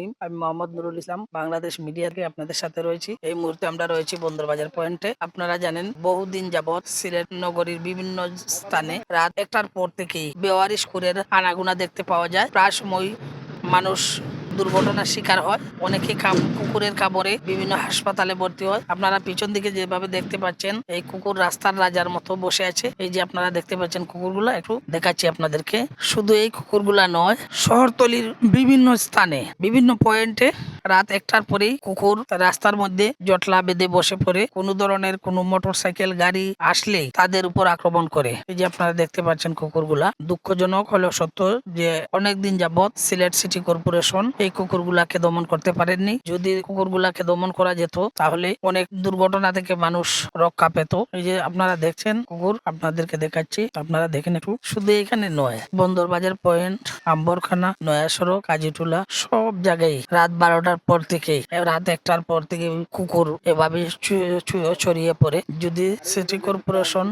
রহিম আমি মোহাম্মদ নুরুল ইসলাম, বাংলাদেশ মিডিয়াতে আপনাদের সাথে রয়েছি। এই মুহূর্তে আমরা রয়েছি বন্দরবাজার পয়েন্টে। আপনারা জানেন, বহুদিন যাবৎ সিলেট নগরীর বিভিন্ন স্থানে রাত একটার পর থেকেই বেওয়ারিশ কুরের আনাগুনা দেখতে পাওয়া যায়। প্রায় সময় মানুষ দুর্ঘটনার শিকার হয়। অনেকে কুকুরের কামড়ে বিভিন্ন হাসপাতালে ভর্তি হয়। আপনারা পিছন দিকে যেভাবে দেখতে পাচ্ছেন, এই কুকুর রাস্তার রাজার মতো বসে আছে। এই যে আপনারা দেখতে পাচ্ছেন কুকুরগুলা, একটু দেখাচ্ছি আপনাদেরকে। শুধু এই কুকুরগুলা নয়, শহরতলির বিভিন্ন স্থানে, বিভিন্ন পয়েন্টে রাত একটার পরেই কুকুর রাস্তার মধ্যে জটলা বেঁধে বসে পড়ে। কোনো ধরনের কোনো মোটর সাইকেল গাড়ি আসলেই তাদের উপর আক্রমণ করে। এই যে আপনারা দেখতে পাচ্ছেন কুকুরগুলা। দুঃখজনক হলেও সত্য যে অনেকদিন যাবৎ সিলেট সিটি কর্পোরেশন এই কুকুরগুলাকে দমন করতে পারেননি। যদি কুকুরগুলাকে দমন করা যেত, তাহলে অনেক দুর্ঘটনা থেকে মানুষ রক্ষা পেত। এই যে আপনারা দেখছেন কুকুর, আপনাদেরকে দেখাচ্ছি। আপনারা দেখেন একটু। শুধু এখানে নয়, বন্দরবাজার পয়েন্ট, আম্বরখানা নয়া সড়ক কাজীটুলা সব জায়গায় রাত বারোটার পর থেকে রাত একটার পর থেকে কুকুর এভাবে ছড়িয়ে পড়ে। যদি সিটি কর্পোরেশন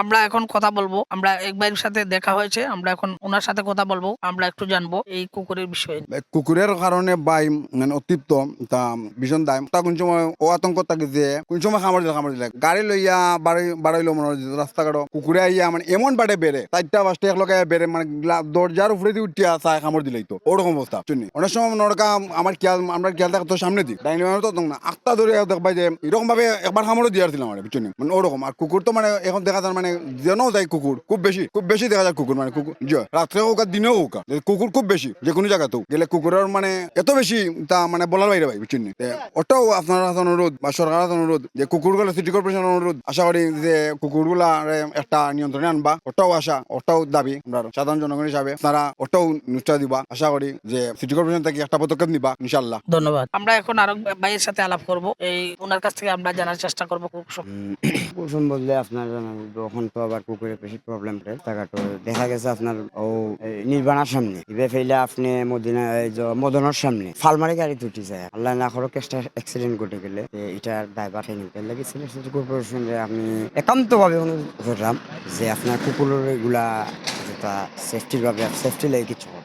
আমরা এখন কথা বলব, আমরা একবার সাথে দেখা হয়েছে, আমরা এখন ওনার সাথে কথা বলব, আমরা একটু জানব এই কুকুরের বিষয়ে। কুকুরের কারণে বাই মানে অতিরিক্ত তা ভীষণ দায় তা কোন সময় ও আতঙ্ক থাকে যে, কোন সময় খামার দিলে খামার দিলে। গাড়ি লইয়া বাড়ি বাড়াইলো মনে হয় রাস্তাঘাট কুকুরে আইয়া মানে এমন বাটে বেড়ে, চারটা পাঁচটা এক লগে বেড়ে মানে দরজার উপরে দিয়ে উঠিয়া চায় খামার দিলেই তো। ওরকম অবস্থা অনেক সময় নরকা আমার খেয়াল আমরা খেয়াল সামনে দিই ডাইনি মানে তো না ধরে যে এরকম ভাবে একবার খামারও দিয়ার ছিল আমার, বুঝছেন মানে ওরকম। আর কুকুর তো মানে এখন দেখা যায় মানে যেন যায় কুকুর, খুব বেশি খুব বেশি দেখা যায় কুকুর মানে কুকুর রাত্রে হোক আর দিনেও হোক কুকুর খুব বেশি যে কোনো জায়গাতেও। গেলে কুকুরের মানে এত বেশি তা মানে বলার বাইরে ভাই ওটাও আপনার হাতে অনুরোধ বা সরকারের হাতে অনুরোধ যে, কুকুরগুলো সিটি কর্পোরেশন অনুরোধ। আশা করি যে, কুকুরগুলা একটা নিয়ন্ত্রণে আনবা। ওটাও আশা, ওটাও দাবি আমরা সাধারণ জনগণ হিসাবে। আপনারা ওটাও নিশ্চয় দিবা। আশা করি যে সিটি কর্পোরেশন থেকে একটা পদক্ষেপ নিবা। ইনশাল্লাহ ধন্যবাদ। আমরা এখন আরও ভাইয়ের সাথে আলাপ করব। এই ওনার কাছ থেকে আমরা জানার চেষ্টা করব খুব কুসুম বললে আপনার তো আবার কুকুরের বেশি প্রবলেম টাকাটা দেখা গেছে আপনার ও নির্বাণার সামনে। ইবে ফেলে আপনি মদিনা এই যে মদনের সামনে। ফালমারি গাড়ি তুটি যায়। আল্লাহ না করো কেসটা অ্যাক্সিডেন্ট ঘটে গেলে এটার ড্রাইভার ট্রেনিং লাগে সিলেট সিটি কর্পোরেশনে আমি একান্তভাবে অনুরোধ করলাম যে আপনার কুকুরের এগুলা যেটা সেফটির ভাবে সেফটি লাগে কিছু হোক।